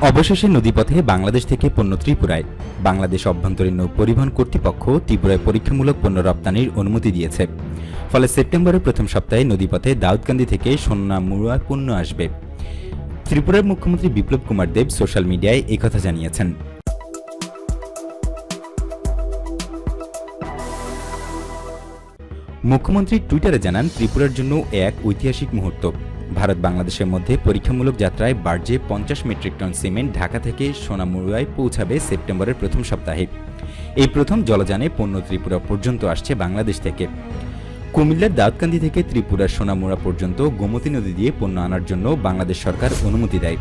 অবশেষে নদীপথে বাংলাদেশ থেকে পণ্য ত্রিপুরায়। বাংলাদেশ অভ্যন্তরীণ পরিবহন কর্তৃপক্ষ ত্রিপুরায় পরীক্ষামূলক পণ্য রপ্তানির অনুমতি দিয়েছে। ফলে সেপ্টেম্বরের প্রথম সপ্তাহে নদীপথে দাউদকান্দি থেকে সোনা মুড়া পণ্য আসবে। ত্রিপুরার মুখ্যমন্ত্রী বিপ্লব কুমার দেব সোশ্যাল মিডিয়ায় একথা জানিয়েছেন। মুখ্যমন্ত্রী টুইটারে জানান, ত্রিপুরার জন্য এক ঐতিহাসিক মুহূর্ত। ভারত বাংলাদেশের মধ্যে পরীক্ষামূলক যাত্রায় বার্জে পঞ্চাশ মেট্রিক টন সিমেন্ট ঢাকা থেকে সোনামুড়ায় পৌঁছাবে সেপ্টেম্বরের প্রথম সপ্তাহে। এই প্রথম জলযানে পণ্য ত্রিপুরা পর্যন্ত আসছে বাংলাদেশ থেকে। কুমিল্লার দাউদকান্দি থেকে ত্রিপুরার সোনামুড়া পর্যন্ত গোমতী নদী দিয়ে পণ্য আনার জন্য বাংলাদেশ সরকার অনুমতি দেয়।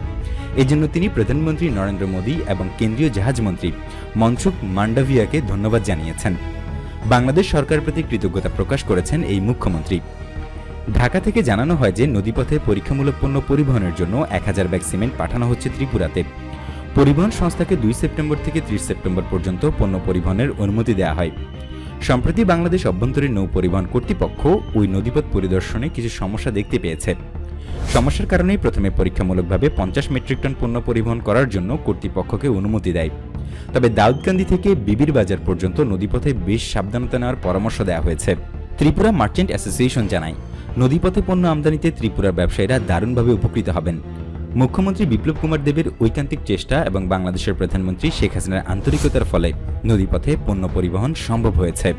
এজন্য তিনি প্রধানমন্ত্রী নরেন্দ্র মোদী এবং কেন্দ্রীয় জাহাজমন্ত্রী মনসুখ মান্ডাভিয়াকে ধন্যবাদ জানিয়েছেন। বাংলাদেশ সরকারের প্রতি কৃতজ্ঞতা প্রকাশ করেছেন এই মুখ্যমন্ত্রী। ঢাকা থেকে জানানো হয় যে নদীপথে পরীক্ষামূলক পণ্য পরিবহনের জন্য এক হাজার ব্যাগ সিমেন্ট পাঠানো হচ্ছে ত্রিপুরাতে। পরিবহন সংস্থাকে দুই সেপ্টেম্বর থেকে ত্রিশ সেপ্টেম্বর পর্যন্ত পণ্য পরিবহনের অনুমতি দেওয়া হয়। সম্প্রতি বাংলাদেশ অভ্যন্তরীণ নৌ পরিবহন কর্তৃপক্ষ ওই নদীপথ পরিদর্শনে কিছু সমস্যা দেখতে পেয়েছে। সমস্যার কারণেই প্রথমে পরীক্ষামূলকভাবে পঞ্চাশ মেট্রিক টন পণ্য পরিবহন করার জন্য কর্তৃপক্ষকে অনুমতি দেয়। তবে দাউদকান্দি থেকে বিবির বাজার পর্যন্ত নদীপথে বেশ সাবধানতা নেওয়ার পরামর্শ দেওয়া হয়েছে। ত্রিপুরা মার্চেন্ট অ্যাসোসিয়েশন জানায়, নদীপথে পণ্য আমদানিতে ত্রিপুরার ব্যবসায়ীরা দারুণভাবে উপকৃত হবেন। মুখ্যমন্ত্রী বিপ্লব কুমার দেবের ঐকান্তিক চেষ্টা এবং বাংলাদেশের প্রধানমন্ত্রী শেখ হাসিনার আন্তরিকতার ফলে নদীপথে পণ্য পরিবহন সম্ভব হয়েছে।